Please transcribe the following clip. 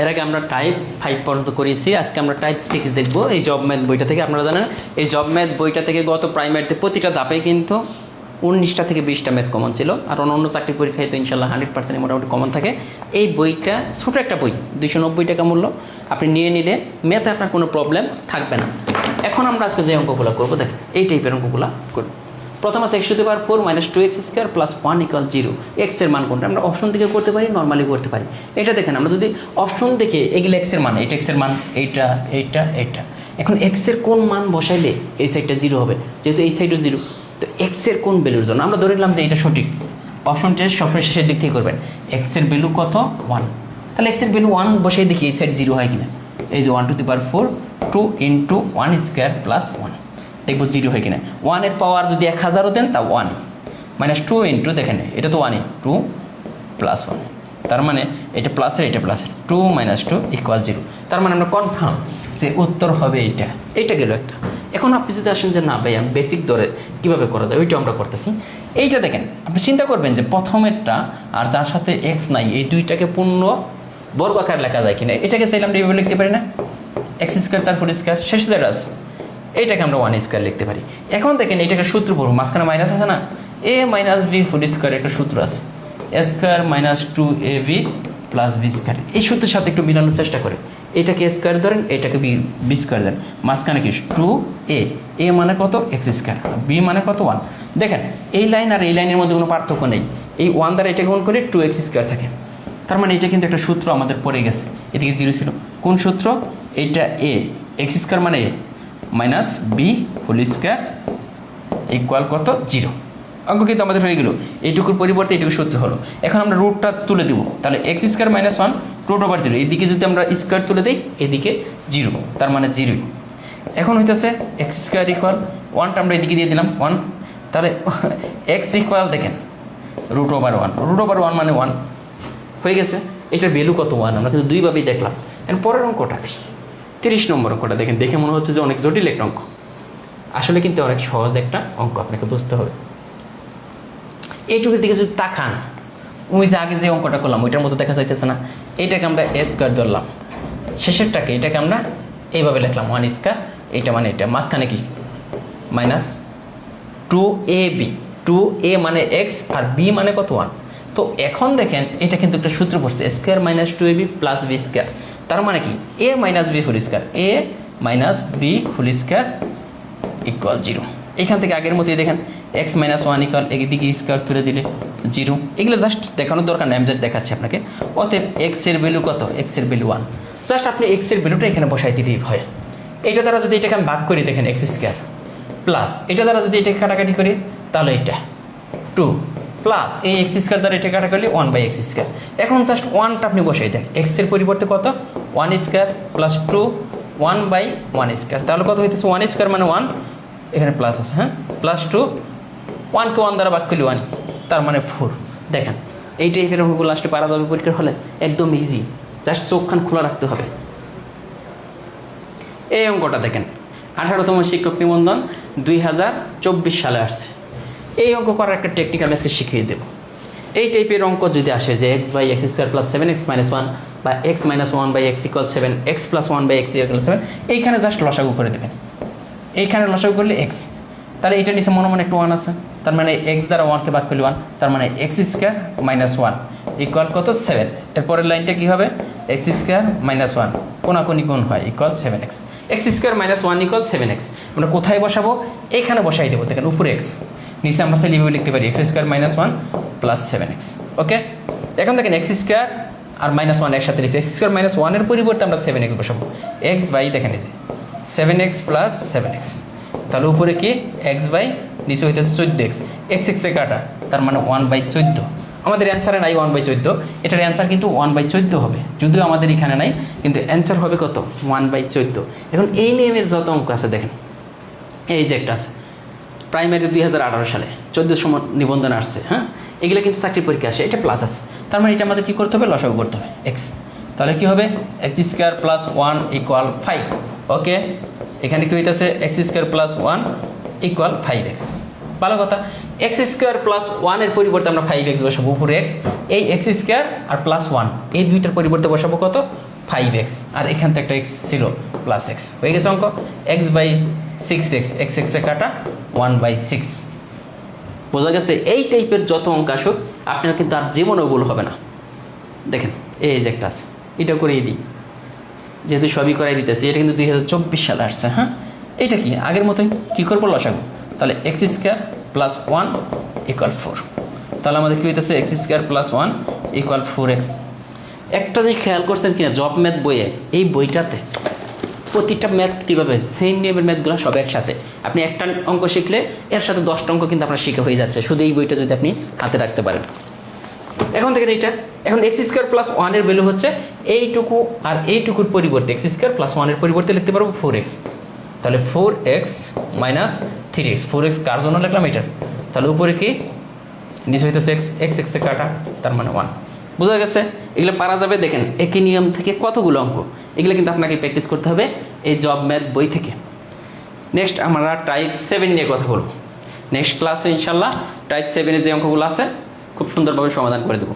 এর আগে আমরা টাইপ ফাইভ পর্যন্ত করেছি, আজকে আমরা টাইপ সিক্স দেখব। এই জব ম্যাথ বইটা থেকে আপনারা জানেন, এই জব ম্যাথ বইটা থেকে গত প্রাইমারিতে প্রতিটা ধাপে কিন্তু উনিশটা থেকে বিশটা ম্যাথ কমন ছিল, আর অন্য চাকরি পরীক্ষায় তো ইনশাল্লাহ হান্ড্রেড পার্সেন্ট মোটামুটি কমন থাকে। এই বইটা ছোটো একটা বই, দুইশো নব্বই টাকা মূল্য, আপনি নিয়ে নিলে ম্যাথে আপনার কোনো প্রবলেম থাকবে না। এখন আমরা আজকে যে অঙ্কগুলো করব, দেখ, এই টাইপের অঙ্কগুলো করব। প্রথম আছে X to power four minus two X square plus one equal zero এক্সের মান কোনটা? আমরা অপশন থেকে করতে পারি নর্মালি করতে পারি। এটা দেখেন, আমরা যদি অপশন দেখে, এগুলো এক্সের মান, এইটা এক্সের মান, এইটা এইটা এইটা। এখন এক্সের কোন মান বসাইলে এই সাইডটা জিরো হবে? যেহেতু এই সাইডও জিরো তো এক্সের কোন ভ্যালুর জন্য? আমরা ধরে নিলাম যে এটা সঠিক। অপশন টেস্ট সবসময় শেষের দিক থেকে করবেন। এক্সের ভ্যালু কত? ওয়ান তাহলে এক্সের ভ্যালু ওয়ান বসাই দেখি, এই সাইড জিরো হয় কিনা? এই যে one to the power four two into one square plus one দেখব জিরো হয় কিনা? ওয়ানের পাওয়ার যদি এক হাজারও দেন, তা ওয়ান মাইনাস টু ইন্টু দেখেন, এটা তো ওয়ানই টু প্লাস ওয়ান তার মানে এটা প্লাসের এটা প্লাসের two minus two equal zero তার মানে আমরা কনফার্ম যে উত্তর হবে এটা এটা গেল একটা। এখন আপনি যদি আসেন যে, না ভাই, আমি বেসিক দরে কীভাবে করা যায়? ওইটা আমরা করতেছি। এইটা দেখেন, আপনি চিন্তা করবেন যে প্রথমেরটা আর যার সাথে এক্স নাই, এই দুইটাকে পূর্ণ বর্গাকার লেখা যায় কিনা? এটাকে চাইলে আমরা লিখতে পারি না? এক্স স্কোয়ার তার ফোর স্কোয়ার শেষ যেটা আছে। এইটাকে আমরা ওয়ান স্কোয়ার লিখতে পারি। এখন দেখেন এইটাকে সূত্র পড়ব মাঝখানে মাইনাস আছে না? A minus B full square একটা সূত্র আছে। A square minus two A B plus B square এই সূত্রের সাথে একটু মিলানোর চেষ্টা করে এটাকে স্কোয়ার ধরেন, এটাকে বি বি স্কোয়ার দেন মাঝখানে কি? টু এ এ মানে কত? এক্স স্কোয়ার বি মানে কত? ওয়ান দেখেন, এই লাইন আর এই লাইনের মধ্যে কোনো পার্থক্য নেই। এই ওয়ান দ্বারা এটাকে গুণ করলে টু এক্স স্কোয়ার থাকে। তার মানে এটা কিন্তু একটা সূত্র আমাদের পড়ে গেছে। এদিকে জিরো ছিল। কোন সূত্র? এটা এ এক্স স্কোয়ার মানে A minus B whole square equal কত? জিরো। অঙ্ক কিন্তু আমাদের হয়ে গেল। এইটুকুর পরিবর্তে এইটুকু সূত্র হলো। এখন আমরা রুটটা তুলে দেবো। তাহলে X square minus one root over zero এদিকে যদি আমরা স্কোয়ার তুলে দিই, এদিকে জিরো তার মানে জিরোই এখন হইতেছে এক্স স্কোয়ার ইকুয়াল ওয়ানটা আমরা এদিকে দিয়ে দিলাম ওয়ান তাহলে এক্স ইকুয়াল দেখেন root over one root over one মানে ওয়ান হয়ে গেছে। এটার ভ্যালু কত? ওয়ান আমরা কিন্তু দুইভাবেই দেখলাম। পরের অঙ্কটা তিরিশ নম্বর অঙ্কটা দেখেন, দেখে মনে হচ্ছে যে অনেক জটিল একটা অঙ্ক। আসলে কিন্তু অনেক সহজ একটা অঙ্ক, আপনাকে বুঝতে হবে। এইটুকুর দিকে যদি তাকান, ওই যে আগে যে অঙ্কটা করলাম, ওইটার মতো দেখা যাইতেছে না। এইটাকে আমরা এ স্কোয়ার ধরলাম। শেষেরটাকে এটাকে আমরা এইভাবে লিখলাম ওয়ান স্কোয়ার এটা মানে এটা। মাঝখানে কি? Minus two A B two A মানে এক্স আর বি মানে কত? ওয়ান তো এখন দেখেন, এটা কিন্তু একটা সূত্র পড়ছে square minus two A B plus B square তার মানে কি? A minus B full square A minus B full square equal zero এখান থেকে আগের মতোই দেখেন এক্স মাইনাস ওয়ান ইকুয়াল একদিকে স্কোয়ার তুলে দিলে জিরো এগুলো জাস্ট দেখানোর দরকার নেই, আমি জাস্ট দেখাচ্ছি আপনাকে। অতএব এক্সের ভ্যালু কত? এক্সের ভ্যালু ওয়ান জাস্ট আপনি এক্সের ভ্যালুটা এখানে বসাই দিলেই হয় এটা দ্বারা যদি এটাকে আমি ভাগ করি, দেখেন এক্স স্কোয়ার প্লাস এটা দ্বারা যদি এটাকে কাটাকাটি করি, তাহলে এটা টু প্লাস এই এক্স স্কোয়ার দ্বারা এটা কাটা করলে ওয়ান বাই এক্স স্কোয়ার এখন জাস্ট ওয়ানটা আপনি বসাই দেন। এক্সের পরিবর্তে কত? One square plus two one by one square তাহলে কত হইতেছে ওয়ান স্কোয়ার মানে ওয়ান এখানে প্লাস আছে হ্যাঁ? প্লাস টু ওয়ানকে ওয়ান দ্বারা ভাগ করলে ওয়ান তার মানে ফোর দেখেন, এই টাইপের অঙ্কগুলো আসলে পারা যাবে পরীক্ষার হলে একদম ইজি জাস্ট চোখখান খোলা রাখতে হবে। এই অঙ্কটা দেখেন, আঠারোতম শিক্ষক নিবন্ধন দুই হাজার চব্বিশ সালে আসছে। এই অঙ্ক করার একটা টেকনিক আমি আজকে শিখিয়ে দেবো। এই টাইপের অঙ্ক যদি আসে যে x by x square plus seven x minus one বা x minus one by x equal seven x plus one by x equal seven এইখানে জাস্ট লসাগু করে দেবেন। এইখানে লসাগু করলে এক্স তাহলে এটা নিচে মনে মনে একটু ওয়ান আছে। তার মানে এক্স দ্বারা ওয়ানকে বাদ করলে ওয়ান তার মানে x square minus one equal কত? সেভেন এরপরের লাইনটা কী হবে? এক্স স্কোয়ার মাইনাস ওয়ান কোনাকুনি গুণ হয় equal seven x x square minus one equal seven x আমরা কোথায় বসাবো? এইখানে বসাই দেবো। দেখেন, উপরে এক্স নিচে আমরা সেই লিভাবে লিখতে পারি x square minus one plus seven x okay এখন দেখেন এক্স স্কোয়ার আর মাইনাস ওয়ান একসাথে লিখছি এক্স স্কোয়ার মাইনাস ওয়ানের পরিবর্তে আমরা সেভেন এক্স বসাবো। এক্স বাই দেখেন এই যে seven x plus seven x তাহলে উপরে কি? এক্স বাই নিচে হইতেছে চোদ্দ এক্স এক্স এক্সে কাটা, তার মানে ওয়ান বাই চোদ্দ। আমাদের অ্যান্সারে নাই ওয়ান বাই চোদ্দ। এটার অ্যান্সার কিন্তু ওয়ান বাই চোদ্দ হবে। যদিও আমাদের এখানে নাই, কিন্তু অ্যান্সার হবে কত? ওয়ান বাই চোদ্দ। এখন এই নিয়মের যত অঙ্ক আছে দেখেন। এই যে একটা আছে। প্রাইমারি দুই হাজার আঠারো সালে, চোদ্দ সময় নিবন্ধন আসছে হ্যাঁ? এগুলো কিন্তু চাকরি পরীক্ষা আসে, এটা প্লাস আছে। তার মানে এটা আমাদের কী করতে হবে? লসাগু করতে হবে এক্স তাহলে কী হবে? X square plus one equal five okay এখানে কী হইতেছে? X square plus one equal five x ভালো কথা। এক্স স্কোয়ার প্লাস ওয়ানের পরিবর্তে আমরা ফাইভ এক্স বসাবো, উপরে এক্স এই এক্স স্কোয়ার আর প্লাস ওয়ান এই দুইটার পরিবর্তে বসাবো কত? ফাইভ এক্স আর এখান থেকে একটা এক্স ছিল প্লাস এক্স হয়ে গেছে অঙ্ক? X by six x x এক্সে কাটা ওয়ান বাই সিক্স বোঝা গেছে, এই টাইপের যত অঙ্ক আসুক, আপনার কিন্তু আর জীবনেও ভুল হবে না। দেখেন, এই যে একটা আছে, এটা করিয়ে দিই। যেহেতু সবই করাই দিতেছি, এটা কিন্তু দুই হাজার চব্বিশ সালে আসছে হ্যাঁ? এটা কি? আগের মতোই কী করব? লসাগু। তাহলে x square plus one equal four তাহলে আমাদের কী হইতেছে? X square plus one equal four x একটা যে খেয়াল করছেন কিনা? জব ম্যাথ বইয়ে, এই বইটাতে প্রতিটা ম্যাথ কীভাবে? সেম নিয়মের ম্যাথগুলো সব একসাথে। আপনি একটা অঙ্ক শিখলে এর সাথে দশটা অঙ্ক কিন্তু আপনার শিখে হয়ে যাচ্ছে। শুধু এই বইটা যদি আপনি হাতে রাখতে পারেন। এখন থেকে এইটা। এখন এক্স স্কোয়ার প্লাস ওয়ানের ভ্যালু হচ্ছে এইটুকু আর এইটুকুর পরিবর্তে এক্স স্কোয়ার প্লাস ওয়ানের পরিবর্তে লিখতে পারব ফোর এক্স তাহলে four x minus three x four x কার জন্য লিখলাম এটা? তাহলে উপরে কি? নিচে হইতেছে এক্স এক্স এক্সে কাটা, তার মানে ওয়ান বোঝা গেছে? এগুলো পারা যাবে। দেখেন, একই নিয়ম থেকে কতগুলো অঙ্ক? এগুলো কিন্তু আপনাকে প্র্যাকটিস করতে হবে এই জব ম্যাথ বই থেকে। নেক্সট আমরা টাইপ সেভেন নিয়ে কথা বলব। নেক্সট ক্লাসে ইনশাল্লাহ টাইপ সেভেনের যে অঙ্কগুলো আছে, খুব সুন্দরভাবে সমাধান করে দেবো।